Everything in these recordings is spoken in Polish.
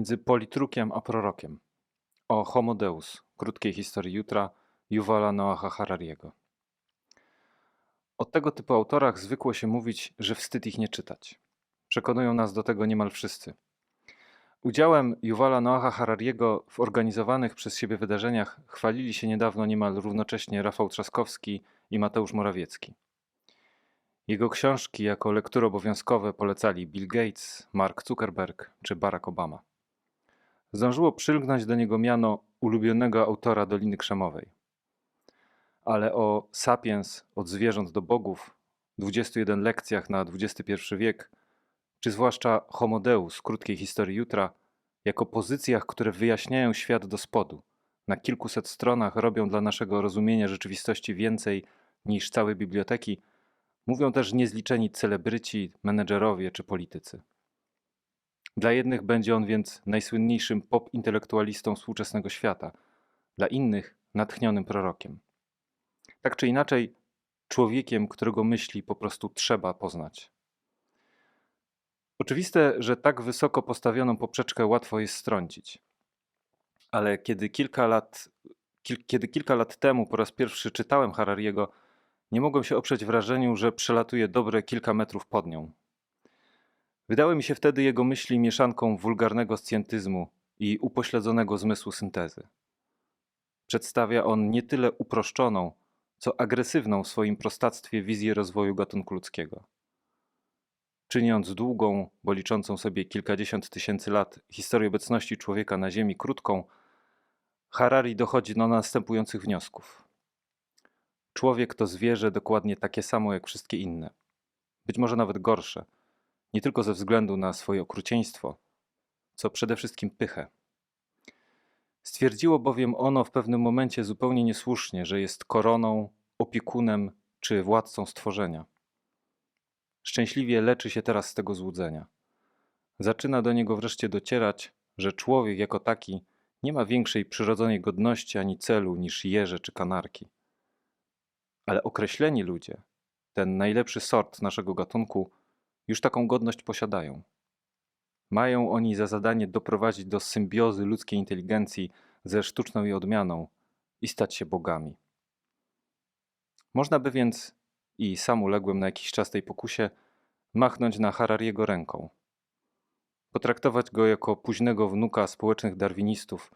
Między politrukiem a prorokiem. O Homo Deus, krótkiej historii jutra, Yuvala Noaha Harariego. O tego typu autorach zwykło się mówić, że wstyd ich nie czytać. Przekonują nas do tego niemal wszyscy. Udziałem Yuvala Noaha Harariego w organizowanych przez siebie wydarzeniach chwalili się niedawno niemal równocześnie Rafał Trzaskowski i Mateusz Morawiecki. Jego książki jako lektury obowiązkowe polecali Bill Gates, Mark Zuckerberg czy Barack Obama. Zdążyło przylgnąć do niego miano ulubionego autora Doliny Krzemowej. Ale o Sapiens od zwierząt do bogów, 21 lekcjach na XXI wiek, czy zwłaszcza Homo Deus, krótkiej historii jutra, jako pozycjach, które wyjaśniają świat do spodu, na kilkuset stronach robią dla naszego rozumienia rzeczywistości więcej niż całe biblioteki, mówią też niezliczeni celebryci, menedżerowie czy politycy. Dla jednych będzie on więc najsłynniejszym pop-intelektualistą współczesnego świata, dla innych natchnionym prorokiem. Tak czy inaczej, człowiekiem, którego myśli po prostu trzeba poznać. Oczywiste, że tak wysoko postawioną poprzeczkę łatwo jest strącić. Ale kiedy kilka lat, kil, kiedy kilka lat temu po raz pierwszy czytałem Harariego, nie mogłem się oprzeć wrażeniu, że przelatuje dobre kilka metrów pod nią. Wydały mi się wtedy jego myśli mieszanką wulgarnego scjentyzmu i upośledzonego zmysłu syntezy. Przedstawia on nie tyle uproszczoną, co agresywną w swoim prostactwie wizję rozwoju gatunku ludzkiego. Czyniąc długą, bo liczącą sobie kilkadziesiąt tysięcy lat, historię obecności człowieka na Ziemi krótką, Harari dochodzi do następujących wniosków. Człowiek to zwierzę dokładnie takie samo jak wszystkie inne, być może nawet gorsze, nie tylko ze względu na swoje okrucieństwo, co przede wszystkim pychę. Stwierdziło bowiem ono w pewnym momencie zupełnie niesłusznie, że jest koroną, opiekunem czy władcą stworzenia. Szczęśliwie leczy się teraz z tego złudzenia. Zaczyna do niego wreszcie docierać, że człowiek jako taki nie ma większej przyrodzonej godności ani celu niż jeże czy kanarki. Ale określeni ludzie, ten najlepszy sort naszego gatunku, już taką godność posiadają. Mają oni za zadanie doprowadzić do symbiozy ludzkiej inteligencji ze sztuczną jej odmianą i stać się bogami. Można by więc, i sam uległem na jakiś czas tej pokusie, machnąć na Harariego ręką. Potraktować go jako późnego wnuka społecznych darwinistów,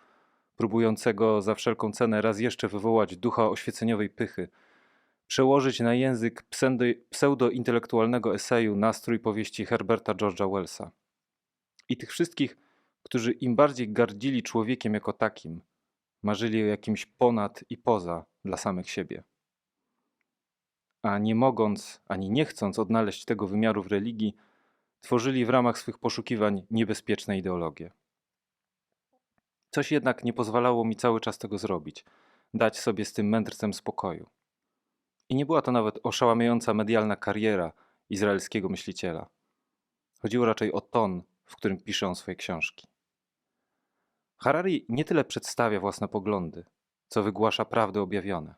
próbującego za wszelką cenę raz jeszcze wywołać ducha oświeceniowej pychy – przełożyć na język pseudo-intelektualnego eseju nastrój powieści Herberta George'a Wellsa. I tych wszystkich, którzy im bardziej gardzili człowiekiem jako takim, marzyli o jakimś ponad i poza dla samych siebie. A nie mogąc ani nie chcąc odnaleźć tego wymiaru w religii, tworzyli w ramach swych poszukiwań niebezpieczne ideologie. Coś jednak nie pozwalało mi cały czas tego zrobić, dać sobie z tym mędrcem spokoju. I nie była to nawet oszałamiająca medialna kariera izraelskiego myśliciela. Chodziło raczej o ton, w którym pisze on swoje książki. Harari nie tyle przedstawia własne poglądy, co wygłasza prawdy objawione.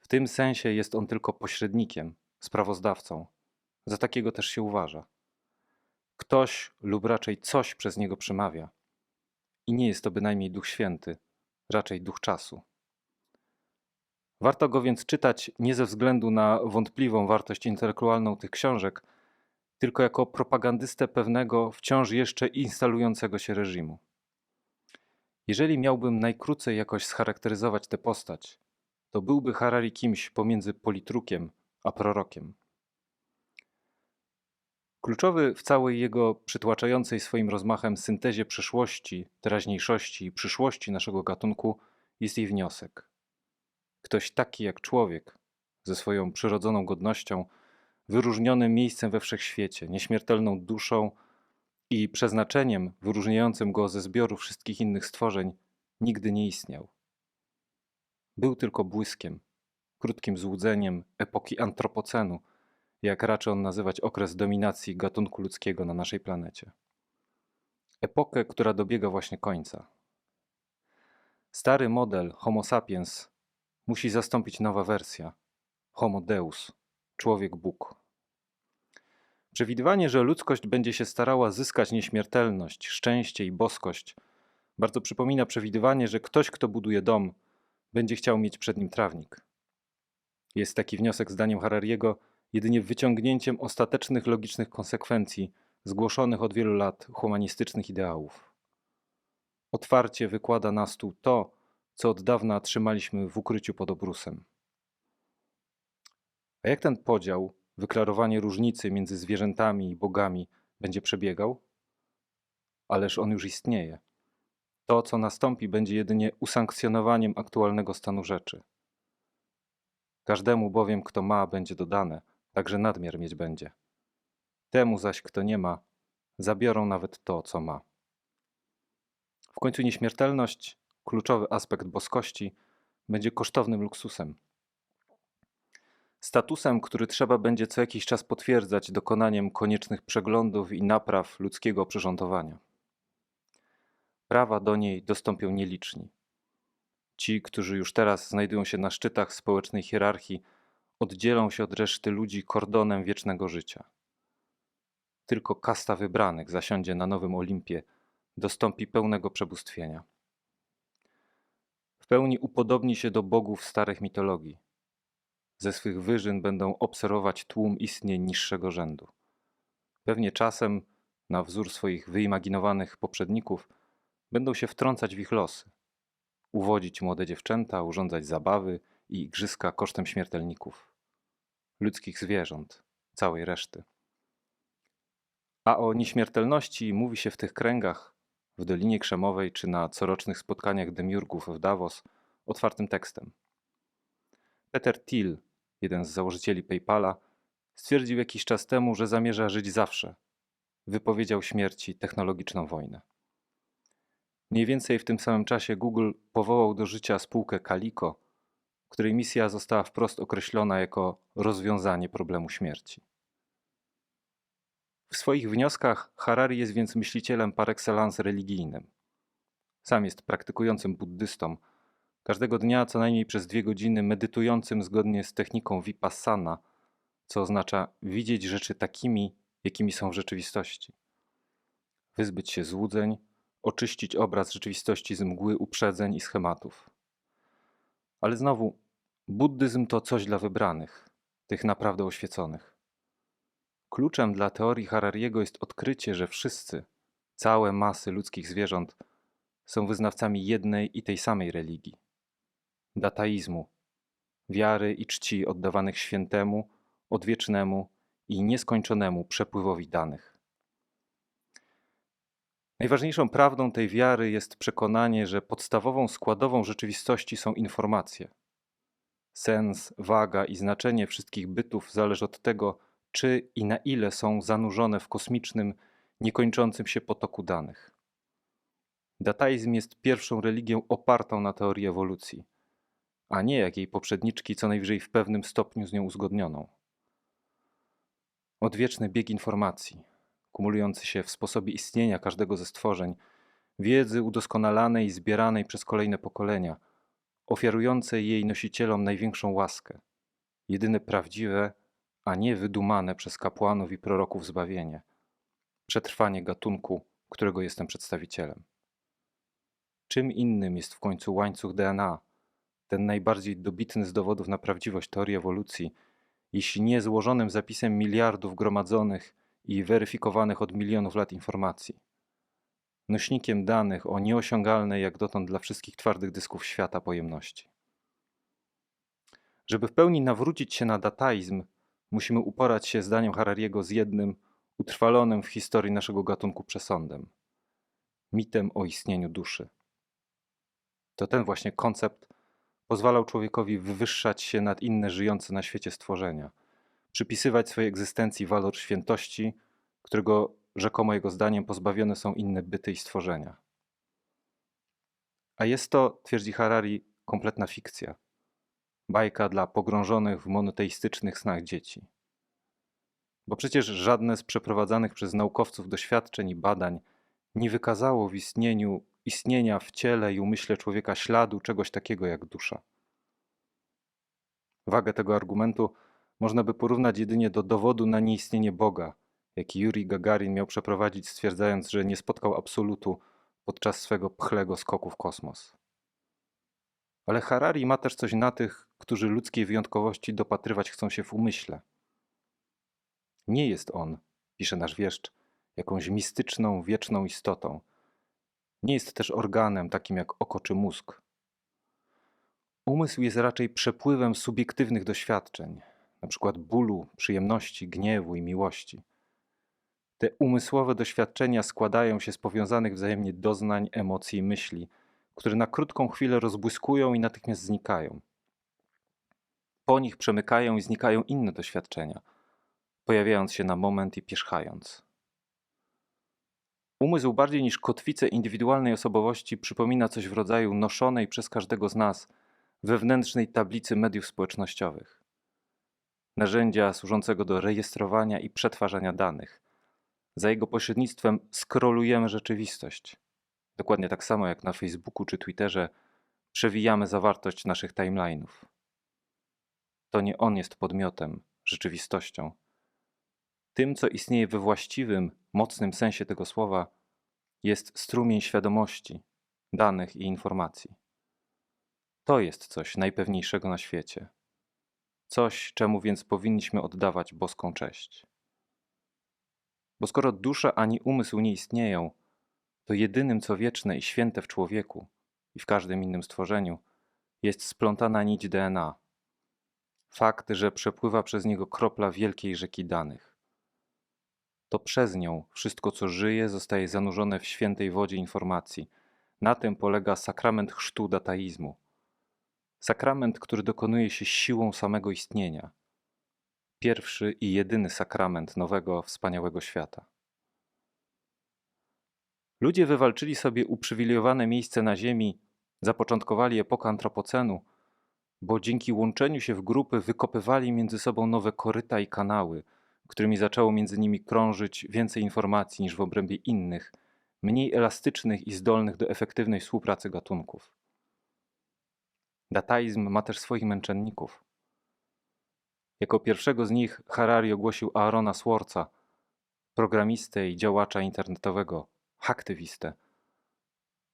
W tym sensie jest on tylko pośrednikiem, sprawozdawcą. Za takiego też się uważa. Ktoś lub raczej coś przez niego przemawia. I nie jest to bynajmniej Duch Święty, raczej Duch Czasu. Warto go więc czytać nie ze względu na wątpliwą wartość intelektualną tych książek, tylko jako propagandystę pewnego wciąż jeszcze instalującego się reżimu. Jeżeli miałbym najkrócej jakoś scharakteryzować tę postać, to byłby Harari kimś pomiędzy politrukiem a prorokiem. Kluczowy w całej jego przytłaczającej swoim rozmachem syntezie przeszłości, teraźniejszości i przyszłości naszego gatunku jest jej wniosek. Ktoś taki jak człowiek, ze swoją przyrodzoną godnością, wyróżnionym miejscem we wszechświecie, nieśmiertelną duszą i przeznaczeniem wyróżniającym go ze zbioru wszystkich innych stworzeń, nigdy nie istniał. Był tylko błyskiem, krótkim złudzeniem epoki antropocenu, jak raczy on nazywać okres dominacji gatunku ludzkiego na naszej planecie. Epokę, która dobiega właśnie końca. Stary model Homo sapiens musi zastąpić nowa wersja Homo Deus, człowiek Bóg. Przewidywanie, że ludzkość będzie się starała zyskać nieśmiertelność, szczęście i boskość, bardzo przypomina przewidywanie, że ktoś, kto buduje dom, będzie chciał mieć przed nim trawnik. Jest taki wniosek zdaniem Harariego jedynie wyciągnięciem ostatecznych logicznych konsekwencji zgłoszonych od wielu lat humanistycznych ideałów. Otwarcie wykłada na stół to, co od dawna trzymaliśmy w ukryciu pod obrusem. A jak ten podział, wyklarowanie różnicy między zwierzętami i bogami będzie przebiegał? Ależ on już istnieje. To, co nastąpi, będzie jedynie usankcjonowaniem aktualnego stanu rzeczy. Każdemu bowiem, kto ma, będzie dodane, także nadmiar mieć będzie. Temu zaś, kto nie ma, zabiorą nawet to, co ma. W końcu nieśmiertelność, kluczowy aspekt boskości, będzie kosztownym luksusem. Statusem, który trzeba będzie co jakiś czas potwierdzać dokonaniem koniecznych przeglądów i napraw ludzkiego oprzyrządowania. Prawa do niej dostąpią nieliczni. Ci, którzy już teraz znajdują się na szczytach społecznej hierarchii, oddzielą się od reszty ludzi kordonem wiecznego życia. Tylko kasta wybranych zasiądzie na nowym Olimpie, dostąpi pełnego przebóstwienia. Pełni upodobni się do bogów starych mitologii. Ze swych wyżyn będą obserwować tłum istnień niższego rzędu. Pewnie czasem, na wzór swoich wyimaginowanych poprzedników, będą się wtrącać w ich losy, uwodzić młode dziewczęta, urządzać zabawy i igrzyska kosztem śmiertelników, ludzkich zwierząt, całej reszty. A o nieśmiertelności mówi się w tych kręgach, w Dolinie Krzemowej czy na corocznych spotkaniach demiurgów w Davos, otwartym tekstem. Peter Thiel, jeden z założycieli PayPala, stwierdził jakiś czas temu, że zamierza żyć zawsze. Wypowiedział śmierci technologiczną wojnę. Mniej więcej w tym samym czasie Google powołał do życia spółkę Calico, której misja została wprost określona jako rozwiązanie problemu śmierci. W swoich wnioskach Harari jest więc myślicielem par excellence religijnym. Sam jest praktykującym buddystą, każdego dnia co najmniej przez dwie godziny medytującym zgodnie z techniką vipassana, co oznacza widzieć rzeczy takimi, jakimi są w rzeczywistości. Wyzbyć się złudzeń, oczyścić obraz rzeczywistości z mgły uprzedzeń i schematów. Ale znowu, buddyzm to coś dla wybranych, tych naprawdę oświeconych. Kluczem dla teorii Harariego jest odkrycie, że wszyscy, całe masy ludzkich zwierząt, są wyznawcami jednej i tej samej religii dataizmu, wiary i czci oddawanych świętemu, odwiecznemu i nieskończonemu przepływowi danych. Najważniejszą prawdą tej wiary jest przekonanie, że podstawową składową rzeczywistości są informacje. Sens, waga i znaczenie wszystkich bytów zależy od tego, czy i na ile są zanurzone w kosmicznym, niekończącym się potoku danych. Dataizm jest pierwszą religią opartą na teorii ewolucji, a nie jak jej poprzedniczki, co najwyżej w pewnym stopniu z nią uzgodnioną. Odwieczny bieg informacji, kumulujący się w sposobie istnienia każdego ze stworzeń, wiedzy udoskonalanej i zbieranej przez kolejne pokolenia, ofiarującej jej nosicielom największą łaskę, jedyne prawdziwe, a nie wydumane przez kapłanów i proroków zbawienie, przetrwanie gatunku, którego jestem przedstawicielem. Czym innym jest w końcu łańcuch DNA, ten najbardziej dobitny z dowodów na prawdziwość teorii ewolucji, jeśli nie złożonym zapisem miliardów gromadzonych i weryfikowanych od milionów lat informacji. Nośnikiem danych o nieosiągalnej jak dotąd dla wszystkich twardych dysków świata pojemności. Żeby w pełni nawrócić się na dataizm, musimy uporać się zdaniem Harariego z jednym, utrwalonym w historii naszego gatunku przesądem mitem o istnieniu duszy. To ten właśnie koncept pozwalał człowiekowi wywyższać się nad inne żyjące na świecie stworzenia, przypisywać swojej egzystencji walor świętości, którego rzekomo jego zdaniem pozbawione są inne byty i stworzenia. A jest to, twierdzi Harari, kompletna fikcja. Bajka dla pogrążonych w monoteistycznych snach dzieci. Bo przecież żadne z przeprowadzanych przez naukowców doświadczeń i badań nie wykazało w istnieniu istnienia w ciele i umyśle człowieka śladu czegoś takiego jak dusza. Wagę tego argumentu można by porównać jedynie do dowodu na nieistnienie Boga, jaki Yuri Gagarin miał przeprowadzić, stwierdzając, że nie spotkał absolutu podczas swego pchlego skoku w kosmos. Ale Harari ma też coś na tych, którzy ludzkiej wyjątkowości dopatrywać chcą się w umyśle. Nie jest on, pisze nasz wieszcz, jakąś mistyczną, wieczną istotą. Nie jest też organem takim jak oko czy mózg. Umysł jest raczej przepływem subiektywnych doświadczeń, przykład bólu, przyjemności, gniewu i miłości. Te umysłowe doświadczenia składają się z powiązanych wzajemnie doznań, emocji i myśli, które na krótką chwilę rozbłyskują i natychmiast znikają. Po nich przemykają i znikają inne doświadczenia, pojawiając się na moment i pierzchając. Umysł bardziej niż kotwicę indywidualnej osobowości przypomina coś w rodzaju noszonej przez każdego z nas wewnętrznej tablicy mediów społecznościowych. Narzędzia służącego do rejestrowania i przetwarzania danych. Za jego pośrednictwem skrolujemy rzeczywistość. Dokładnie tak samo jak na Facebooku czy Twitterze przewijamy zawartość naszych timeline'ów. To nie on jest podmiotem, rzeczywistością. Tym, co istnieje we właściwym, mocnym sensie tego słowa, jest strumień świadomości, danych i informacji. To jest coś najpewniejszego na świecie. Coś, czemu więc powinniśmy oddawać boską cześć. Bo skoro dusza ani umysł nie istnieją, to jedynym, co wieczne i święte w człowieku i w każdym innym stworzeniu, jest splątana nić DNA. Fakt, że przepływa przez niego kropla wielkiej rzeki danych. To przez nią wszystko, co żyje, zostaje zanurzone w świętej wodzie informacji. Na tym polega sakrament chrztu dataizmu. Sakrament, który dokonuje się siłą samego istnienia. Pierwszy i jedyny sakrament nowego, wspaniałego świata. Ludzie wywalczyli sobie uprzywilejowane miejsce na Ziemi, zapoczątkowali epokę antropocenu, bo dzięki łączeniu się w grupy wykopywali między sobą nowe koryta i kanały, którymi zaczęło między nimi krążyć więcej informacji niż w obrębie innych, mniej elastycznych i zdolnych do efektywnej współpracy gatunków. Dataizm ma też swoich męczenników. Jako pierwszego z nich Harari ogłosił Aarona Swartza, programistę i działacza internetowego, haktywistę,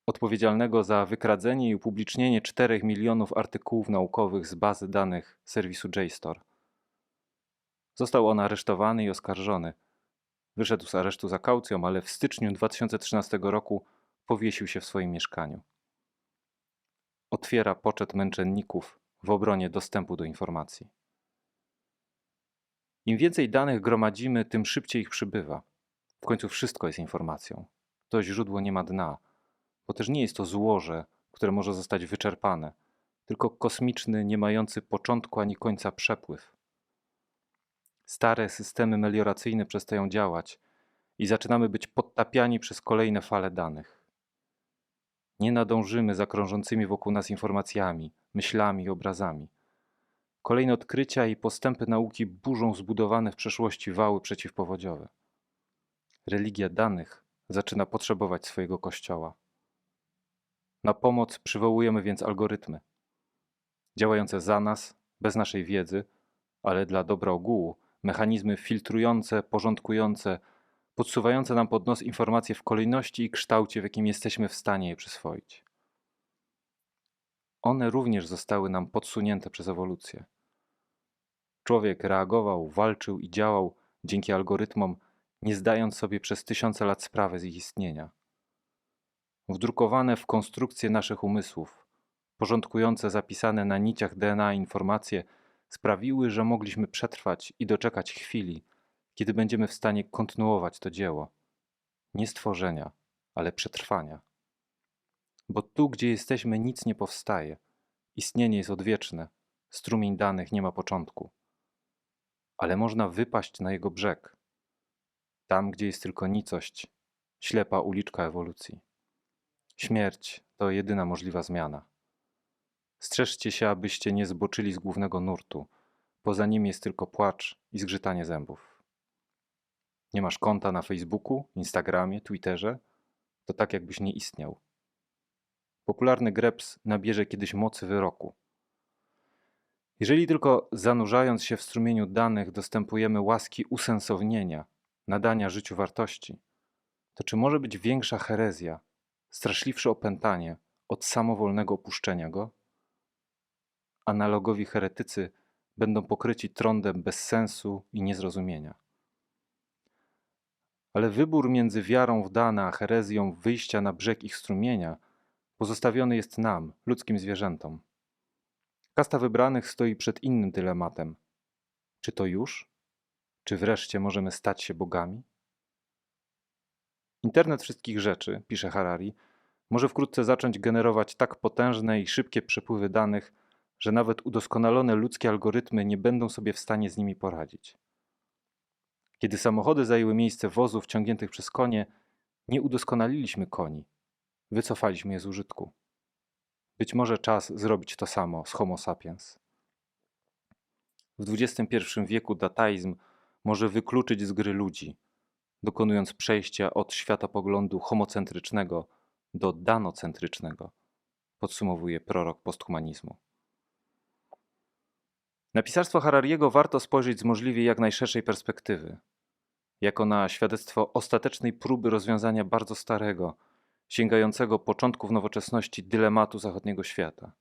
odpowiedzialnego za wykradzenie i upublicznienie 4 milionów artykułów naukowych z bazy danych serwisu JSTOR. Został on aresztowany i oskarżony. Wyszedł z aresztu za kaucją, ale w styczniu 2013 roku powiesił się w swoim mieszkaniu. Otwiera poczet męczenników w obronie dostępu do informacji. Im więcej danych gromadzimy, tym szybciej ich przybywa. W końcu wszystko jest informacją. To źródło nie ma dna, bo też nie jest to złoże, które może zostać wyczerpane, tylko kosmiczny, nie mający początku ani końca przepływ. Stare systemy melioracyjne przestają działać i zaczynamy być podtapiani przez kolejne fale danych. Nie nadążymy za krążącymi wokół nas informacjami, myślami i obrazami. Kolejne odkrycia i postępy nauki burzą zbudowane w przeszłości wały przeciwpowodziowe. Religia danych zaczyna potrzebować swojego kościoła. Na pomoc przywołujemy więc algorytmy, działające za nas, bez naszej wiedzy, ale dla dobra ogółu, mechanizmy filtrujące, porządkujące, podsuwające nam pod nos informacje w kolejności i kształcie, w jakim jesteśmy w stanie je przyswoić. One również zostały nam podsunięte przez ewolucję. Człowiek reagował, walczył i działał dzięki algorytmom, nie zdając sobie przez tysiące lat sprawy z ich istnienia. Wdrukowane w konstrukcję naszych umysłów, porządkujące zapisane na niciach DNA informacje sprawiły, że mogliśmy przetrwać i doczekać chwili, kiedy będziemy w stanie kontynuować to dzieło. Nie stworzenia, ale przetrwania. Bo tu, gdzie jesteśmy, nic nie powstaje. Istnienie jest odwieczne, strumień danych nie ma początku. Ale można wypaść na jego brzeg. Tam, gdzie jest tylko nicość, ślepa uliczka ewolucji. Śmierć to jedyna możliwa zmiana. Strzeżcie się, abyście nie zboczyli z głównego nurtu. Poza nim jest tylko płacz i zgrzytanie zębów. Nie masz konta na Facebooku, Instagramie, Twitterze? To tak, jakbyś nie istniał. Popularny greps nabierze kiedyś mocy wyroku. Jeżeli tylko zanurzając się w strumieniu danych dostępujemy łaski usensownienia, nadania życiu wartości, to czy może być większa herezja, straszliwsze opętanie od samowolnego opuszczenia go? Analogowi heretycy będą pokryci trądem bezsensu i niezrozumienia. Ale wybór między wiarą w dane a herezją wyjścia na brzeg ich strumienia pozostawiony jest nam, ludzkim zwierzętom. Kasta wybranych stoi przed innym dylematem. Czy to już? Czy wreszcie możemy stać się bogami? Internet wszystkich rzeczy, pisze Harari, może wkrótce zacząć generować tak potężne i szybkie przepływy danych, że nawet udoskonalone ludzkie algorytmy nie będą sobie w stanie z nimi poradzić. Kiedy samochody zajęły miejsce wozów ciągniętych przez konie, nie udoskonaliliśmy koni, wycofaliśmy je z użytku. Być może czas zrobić to samo z Homo sapiens. W XXI wieku dataizm może wykluczyć z gry ludzi, dokonując przejścia od światopoglądu homocentrycznego do danocentrycznego, podsumowuje prorok posthumanizmu. Na pisarstwo Harariego warto spojrzeć z możliwie jak najszerszej perspektywy, jako na świadectwo ostatecznej próby rozwiązania bardzo starego, sięgającego początków nowoczesności dylematu zachodniego świata.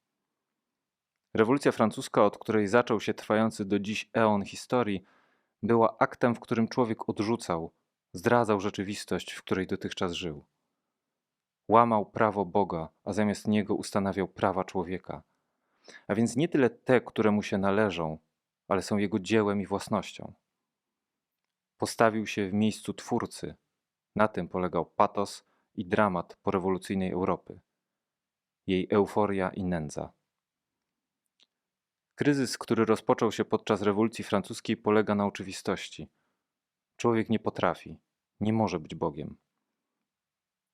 Rewolucja francuska, od której zaczął się trwający do dziś eon historii, była aktem, w którym człowiek odrzucał, zdradzał rzeczywistość, w której dotychczas żył. Łamał prawo Boga, a zamiast niego ustanawiał prawa człowieka, a więc nie tyle te, które mu się należą, ale są jego dziełem i własnością. Postawił się w miejscu twórcy. Na tym polegał patos i dramat porewolucyjnej Europy, jej euforia i nędza. Kryzys, który rozpoczął się podczas rewolucji francuskiej, polega na oczywistości. Człowiek nie potrafi, nie może być Bogiem.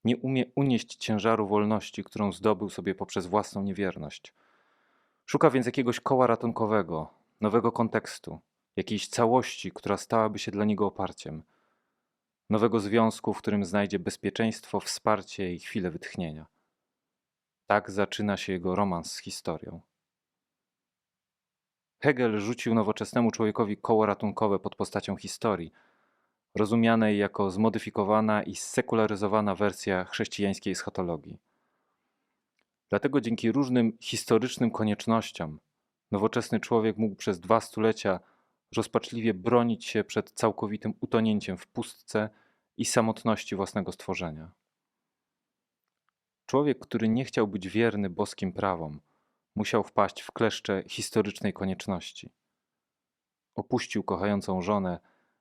Nie umie unieść ciężaru wolności, którą zdobył sobie poprzez własną niewierność. Szuka więc jakiegoś koła ratunkowego, nowego kontekstu, jakiejś całości, która stałaby się dla niego oparciem, nowego związku, w którym znajdzie bezpieczeństwo, wsparcie i chwilę wytchnienia. Tak zaczyna się jego romans z historią. Hegel rzucił nowoczesnemu człowiekowi koło ratunkowe pod postacią historii, rozumianej jako zmodyfikowana i sekularyzowana wersja chrześcijańskiej schatologii. Dlatego dzięki różnym historycznym koniecznościom nowoczesny człowiek mógł przez dwa stulecia rozpaczliwie bronić się przed całkowitym utonięciem w pustce i samotności własnego stworzenia. Człowiek, który nie chciał być wierny boskim prawom, musiał wpaść w kleszcze historycznej konieczności. Opuścił kochającą żonę,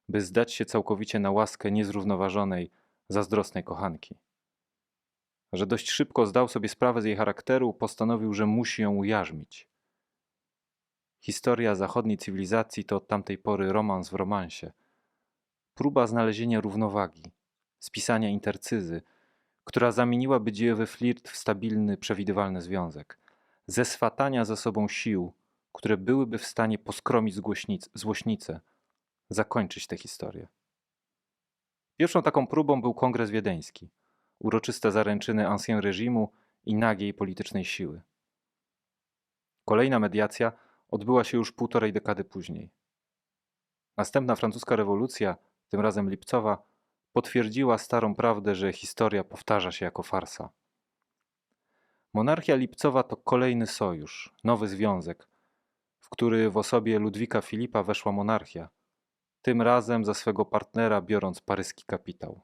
by zdać się całkowicie na łaskę niezrównoważonej, zazdrosnej kochanki. Że dość szybko zdał sobie sprawę z jej charakteru, postanowił, że musi ją ujarzmić. Historia zachodniej cywilizacji to od tamtej pory romans w romansie. Próba znalezienia równowagi, spisania intercyzy, która zamieniłaby dziejowy flirt w stabilny, przewidywalny związek, zeswatania ze sobą sił, które byłyby w stanie poskromić złośnicę, zakończyć tę historię. Pierwszą taką próbą był Kongres Wiedeński, uroczyste zaręczyny ancien reżimu i nagiej politycznej siły. Kolejna mediacja – odbyła się już półtorej dekady później. Następna francuska rewolucja, tym razem lipcowa, potwierdziła starą prawdę, że historia powtarza się jako farsa. Monarchia lipcowa to kolejny sojusz, nowy związek, w który w osobie Ludwika Filipa weszła monarchia, tym razem za swego partnera biorąc paryski kapitał.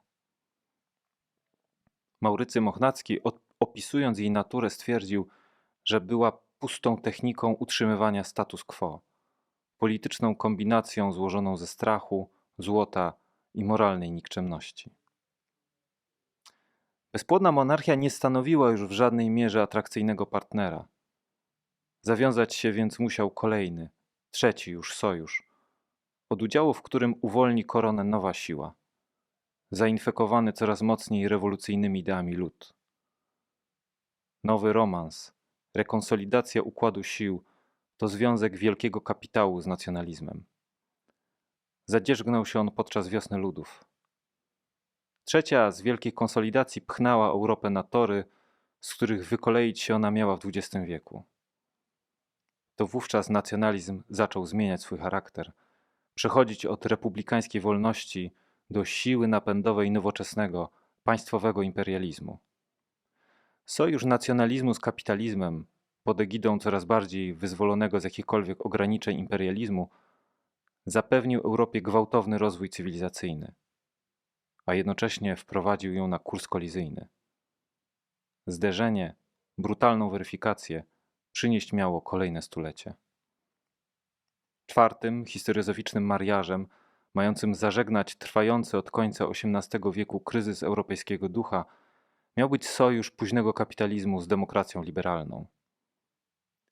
Maurycy Mochnacki, opisując jej naturę, stwierdził, że była pustą techniką utrzymywania status quo, polityczną kombinacją złożoną ze strachu, złota i moralnej nikczemności. Bezpłodna monarchia nie stanowiła już w żadnej mierze atrakcyjnego partnera. Zawiązać się więc musiał kolejny, trzeci już sojusz, od udziału w którym uwolni koronę nowa siła, zainfekowany coraz mocniej rewolucyjnymi ideami lud. Nowy romans, Rekonsolidacja układu sił to związek wielkiego kapitału z nacjonalizmem. Zadzierzgnął się on podczas wiosny ludów. Trzecia z wielkich konsolidacji pchnęła Europę na tory, z których wykoleić się ona miała w XX wieku. To wówczas nacjonalizm zaczął zmieniać swój charakter, przechodzić od republikańskiej wolności do siły napędowej nowoczesnego, państwowego imperializmu. Sojusz nacjonalizmu z kapitalizmem, pod egidą coraz bardziej wyzwolonego z jakichkolwiek ograniczeń imperializmu, zapewnił Europie gwałtowny rozwój cywilizacyjny, a jednocześnie wprowadził ją na kurs kolizyjny. Zderzenie, brutalną weryfikację przynieść miało kolejne stulecie. Czwartym historyzoficznym mariażem, mającym zażegnać trwający od końca XVIII wieku kryzys europejskiego ducha, miał być sojusz późnego kapitalizmu z demokracją liberalną.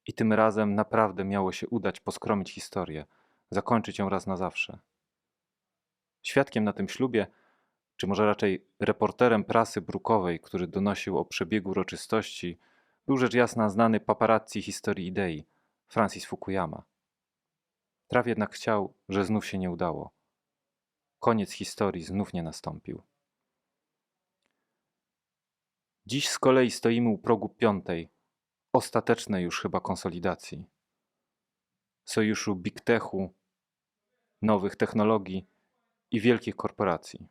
I tym razem naprawdę miało się udać poskromić historię, zakończyć ją raz na zawsze. Świadkiem na tym ślubie, czy może raczej reporterem prasy brukowej, który donosił o przebiegu uroczystości, był rzecz jasna znany paparazzi historii idei, Francis Fukuyama. Traw jednak chciał, że znów się nie udało. Koniec historii znów nie nastąpił. Dziś z kolei stoimy u progu piątej, ostatecznej już chyba konsolidacji. Sojuszu Big Techu, nowych technologii i wielkich korporacji.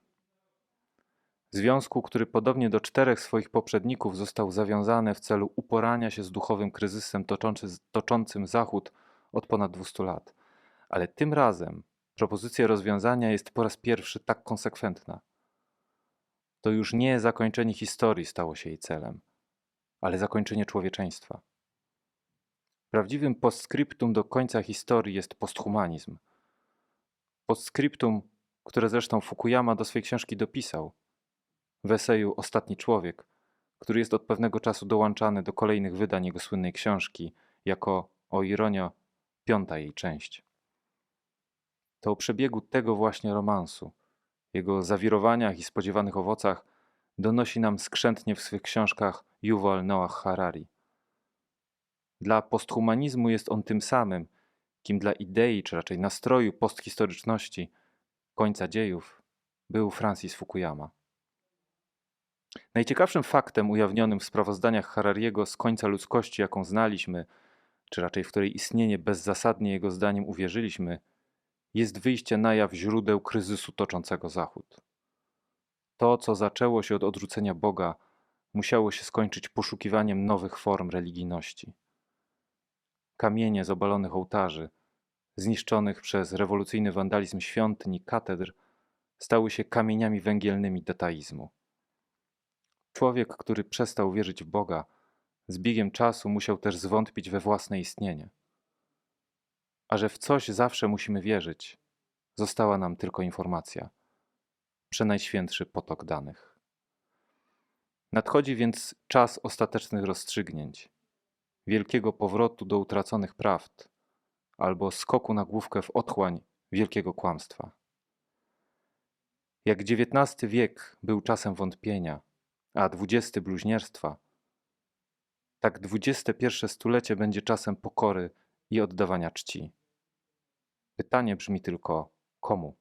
Związku, który podobnie do czterech swoich poprzedników został zawiązany w celu uporania się z duchowym kryzysem toczący, toczącym Zachód od ponad 200 lat. Ale tym razem propozycja rozwiązania jest po raz pierwszy tak konsekwentna. To już nie zakończenie historii stało się jej celem, ale zakończenie człowieczeństwa. Prawdziwym postscriptum do końca historii jest posthumanizm. Postscriptum, które zresztą Fukuyama do swej książki dopisał w eseju Ostatni Człowiek, który jest od pewnego czasu dołączany do kolejnych wydań jego słynnej książki jako, o ironio, piąta jej część. To o przebiegu tego właśnie romansu, jego zawirowaniach i spodziewanych owocach donosi nam skrzętnie w swych książkach Yuval Noah Harari. Dla posthumanizmu jest on tym samym, kim dla idei, czy raczej nastroju posthistoryczności końca dziejów był Francis Fukuyama. Najciekawszym faktem ujawnionym w sprawozdaniach Harariego z końca ludzkości, jaką znaliśmy, czy raczej w której istnienie bezzasadnie jego zdaniem uwierzyliśmy, jest wyjście na jaw źródeł kryzysu toczącego Zachód. To, co zaczęło się od odrzucenia Boga, musiało się skończyć poszukiwaniem nowych form religijności. Kamienie z obalonych ołtarzy, zniszczonych przez rewolucyjny wandalizm świątyń i katedr, stały się kamieniami węgielnymi dataizmu. Człowiek, który przestał wierzyć w Boga, z biegiem czasu musiał też zwątpić we własne istnienie. A że w coś zawsze musimy wierzyć, została nam tylko informacja przenajświętszy potok danych. Nadchodzi więc czas ostatecznych rozstrzygnięć, wielkiego powrotu do utraconych prawd, albo skoku na główkę w otchłań wielkiego kłamstwa. Jak XIX wiek był czasem wątpienia, a XX bluźnierstwa, tak XXI stulecie będzie czasem pokory i oddawania czci. Pytanie brzmi tylko komu?